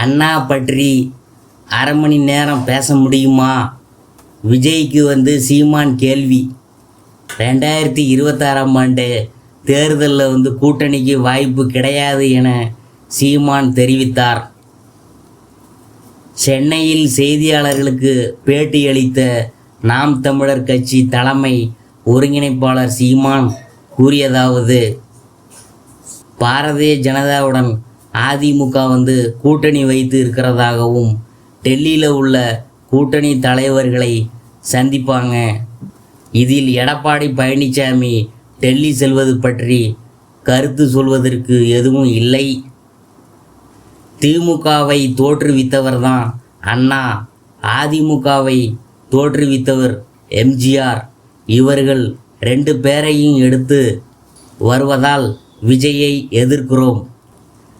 அண்ணா பற்றி அரை மணி நேரம் பேச முடியுமா? விஜய்க்கு வந்து சீமான் கேள்வி. ரெண்டாயிரத்தி இருபத்தாறாம் ஆண்டு தேர்தலில் வந்து கூட்டணிக்கு வாய்ப்பு கிடையாது என சீமான் தெரிவித்தார். சென்னையில் செய்தியாளர்களுக்கு பேட்டியளித்த நாம் தமிழர் கட்சி தலைமை ஒருங்கிணைப்பாளர் சீமான் கூறியதாவது பாரதிய ஜனதாவுடன் அதிமுக வந்து கூட்டணி வைத்து இருக்கிறதாகவும் டெல்லியில் உள்ள கூட்டணி தலைவர்களை சந்திப்பாங்க. இதில் எடப்பாடி பழனிசாமி டெல்லி செல்வது பற்றி கருத்து சொல்வதற்கு எதுவும் இல்லை. திமுகவை தோற்றுவித்தவர் தான் அண்ணா. அதிமுகவை தோற்றுவித்தவர் எம்ஜிஆர். இவர்கள் ரெண்டு பேரையும் எடுத்து வருவதால் விஜயை எதிர்க்கிறோம்.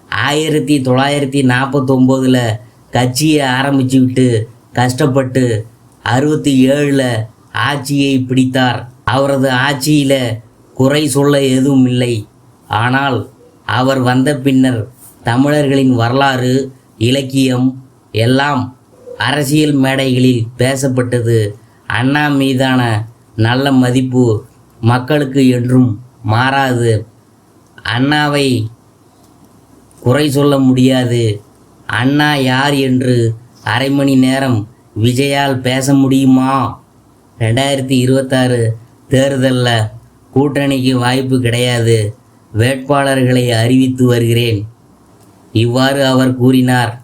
ஆயிரத்தி தொள்ளாயிரத்தி நாற்பத்தொம்போதில் கட்சியை ஆரம்பிச்சுக்கிட்டு கஷ்டப்பட்டு அறுபத்தி ஏழில் ஆட்சியை பிடித்தார். அவரது ஆட்சியில் குறை சொல்ல எதுவும் இல்லை. ஆனால் அவர் வந்த பின்னர் தமிழர்களின் வரலாறு இலக்கியம் எல்லாம் அரசியல் மேடைகளில் பேசப்பட்டது. அண்ணா மீதான நல்ல மதிப்பு மக்களுக்கு என்றும் மாறாது. அண்ணாவை குறை சொல்ல முடியாது. அண்ணா யார் என்று அரை மணி நேரம் விஜயால் பேச முடியுமா? ரெண்டாயிரத்தி இருபத்தாறு தேர்தலில் கூட்டணிக்கு வாய்ப்பு கிடையாது. வேட்பாளர்களை அறிவித்து வருகிறேன். இவ்வாறு அவர் கூறினார்.